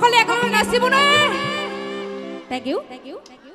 সকলে এখনও নাচিব নে thank you thank you thank you